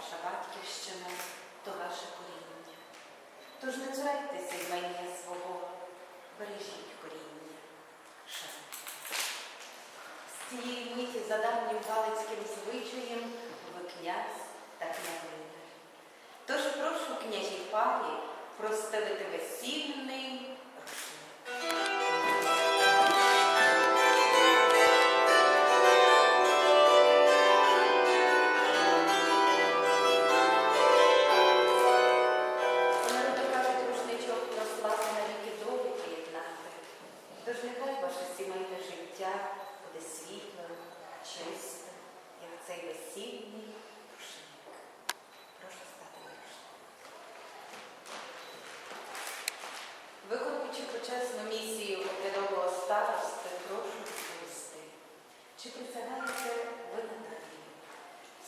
ваша батьківщина то ваше коріння. Тож не цурайтеся й майне свого, бережіть коріння. Шануйте. З цієї міті за давнім галицьким звичаєм ви князь та княгиня. Тож прошу княжі парі простелити весільний.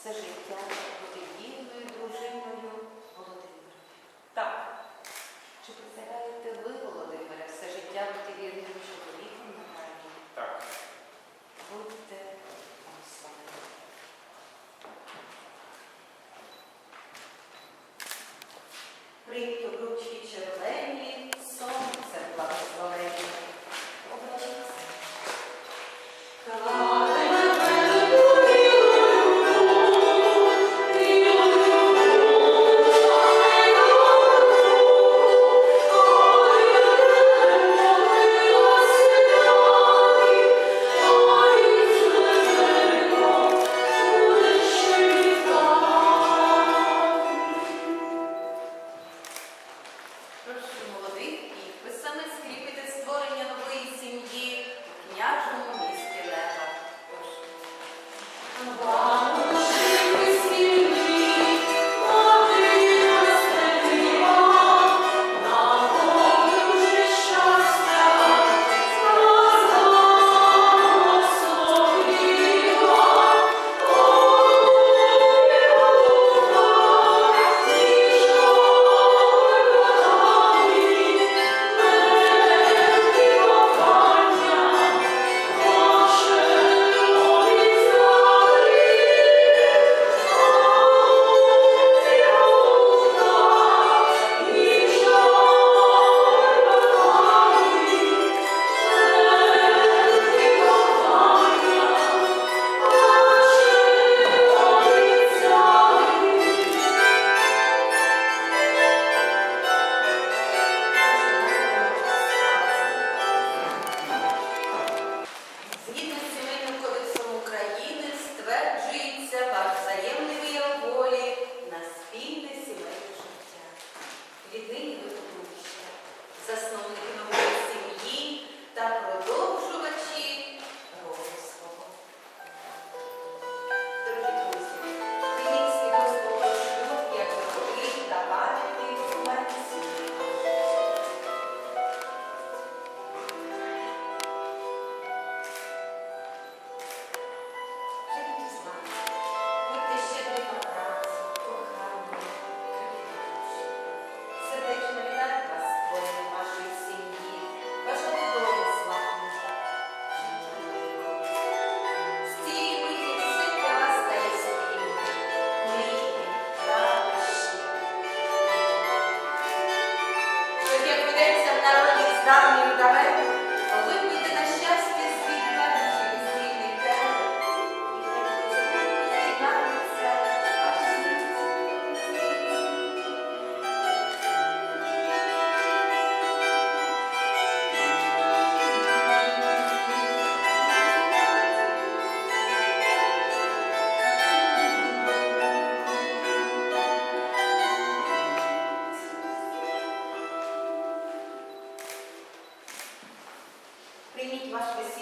все життя.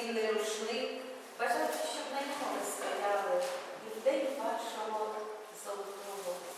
повноцінний рушник. Бажаю, щоб на нього стояли і в день вашого золотого.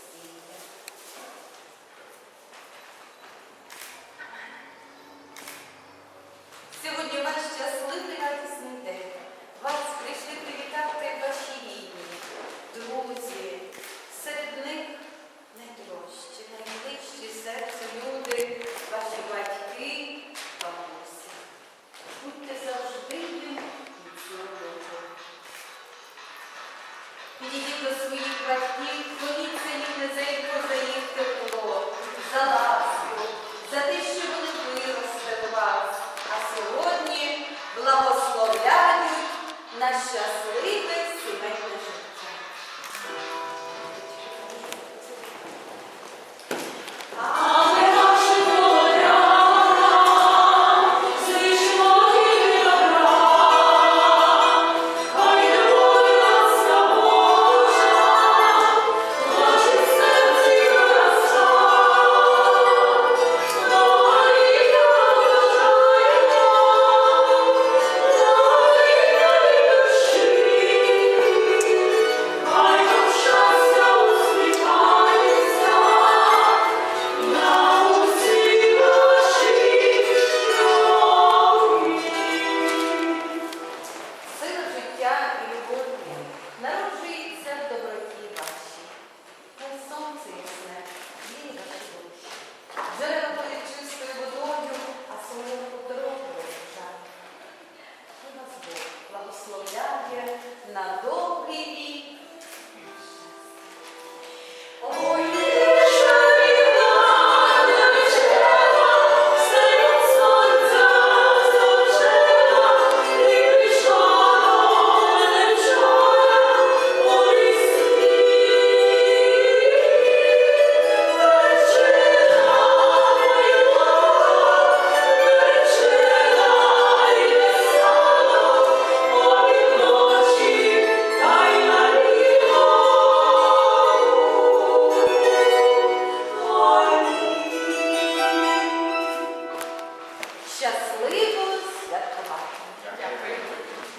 щасливо святкувати. Дякую.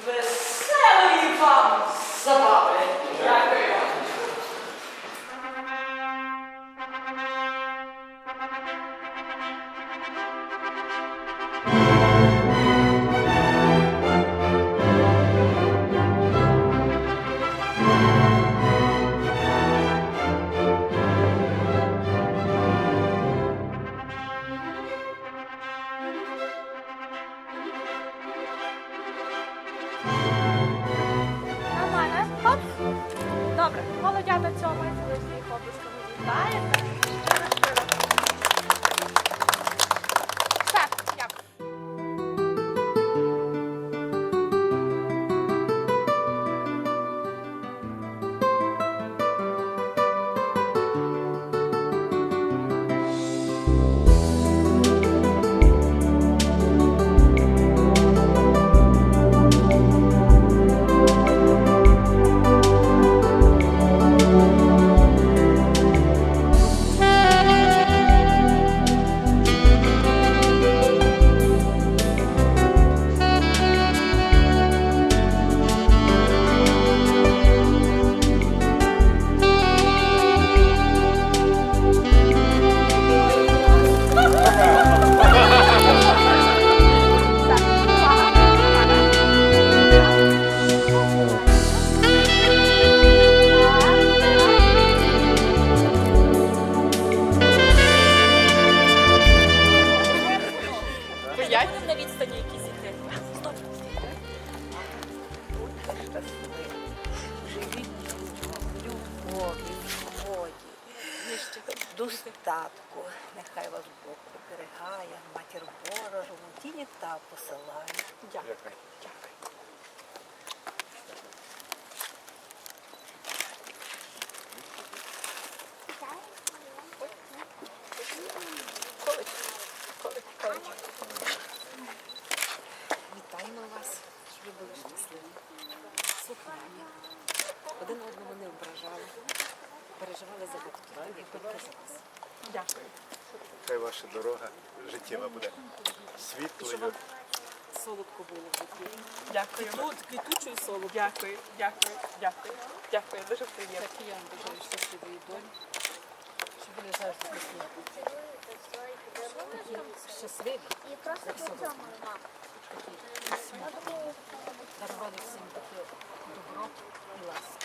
Веселої вам забави! Молодята цьомають, ви їх облисками вітаєте. Достатку. Нехай вас Бог оберігає, матір ворожу тіні та посилає. Дякую. Дякую. Колич. Колич. Колич. Вітаємо вас, щоб ви були щасливі, слухняні, один одного не ображали, переживали за батьків і тільки за вас. Дякую. Хай ваша дорога життєва буде світлою. Солодко було в житті. Дякую. Тут квітучою солодко. Дякую. Дякую. Дякую. Дякую. Дуже приємно. Так і я вам бажаю щасливої долі, щоб ви завжди такі, такі щасливі, як сьогодні. Такі смутні. Дарували всім таке добро і ласку.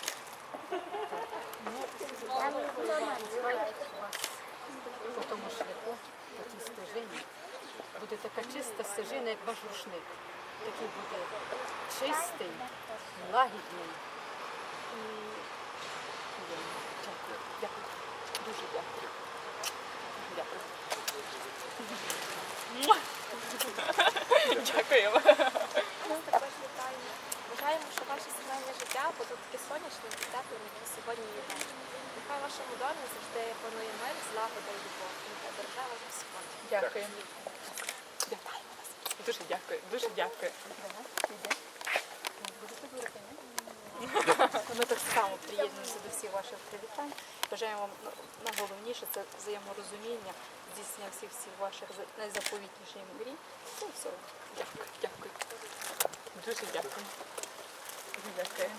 Така чиста стежина, як ваш рушник. Такий буде чистий, лагідний і. Дякую. Дякую. Дуже дякую. Дякую. Дякуємо. Ми також вітаємо. Бажаємо, щоб ваше сімейне життя було таке сонячне і теплим, як сьогодні є. Нехай вашому домі завжди панує мир, злагода і любов. Нехай держава вас. Дякую. Дуже дякую. Дуже дякую. Ми так само приєднуємося до всіх ваших привітань. Бажаємо вам ну, найголовніше це взаєморозуміння, здійснення всіх всіх ваших найзаповітніших мрій. Це все. Дякую. Дякую. Дуже дякую. Дякую.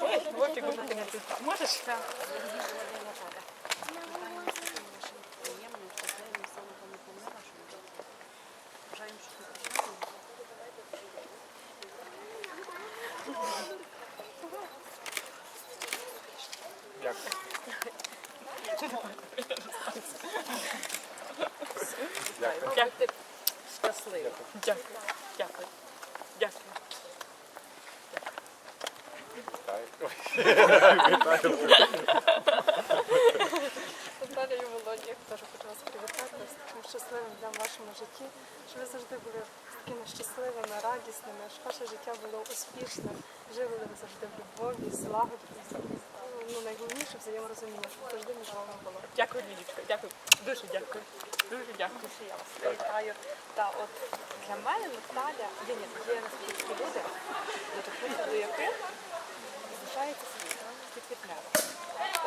Ой. Можеш? Так. Приємним, щасливим, самого мира, щоб ви були. Бажаємо, щоб ви прийшли. Дякую. Дякую. Дякую. Щасливі. Дякую. Дякую. Дякую. Наталя і Володя, я теж хочу вас привітати з таким щасливим днем в вашому житті, щоб ви завжди були такими щасливими, радісними, щоб ваше життя було успішним, жили ви завжди в любові, злагоді. Ну, найголовніше взаєморозуміння, щоб завжди між вами було. Дякую, Лілічка. Дякую. Дуже дякую. Дуже дякую. Що я вас привітаю. Та от для мене Наталя є, ні, є наскільки люди, до таких, до яких залишається світ, світлітнево.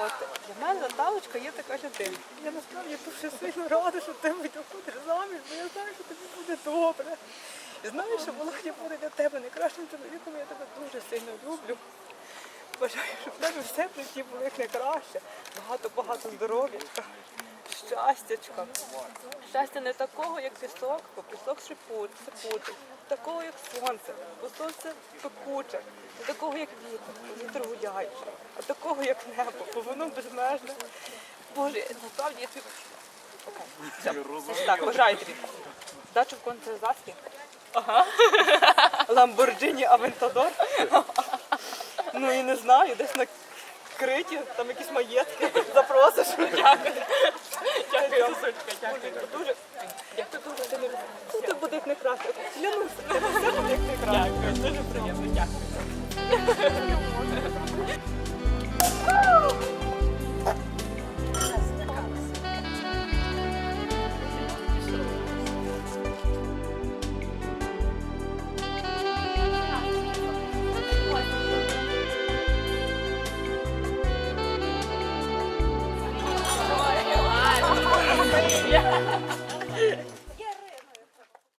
От для мене Наталочка є така людина. Я насправді дуже сильно рада, що ти виходиш заміж, бо я знаю, що тобі буде добре. І знаю, що Володя буде для тебе найкращим чоловіком, я тебе дуже сильно люблю. Бажаю, щоб в тебе все в житті було як найкраще. Багато-багато здоров'ячка, щастячка. Щастя не такого, як пісок, бо пісок шипуть. Такого, як сонце, бо сонце пекуче. Не такого, як вітер, вітер гуляючий. А такого, як небо, бо воно безмежне. Боже, насправді я тобі... Так, бажаю тобі. Дачу в контрзасті. Ага. Ламборджині Авентадор. Ну і не знаю, десь на Криті, там якісь маєтки запросиш. Дякую. Дякую, Сусулька, дякую. Дуже, дякую дуже сильно. Все буде як найкраще. Клянуся, все буде як найкраще. Дякую, дуже приємно, дякую.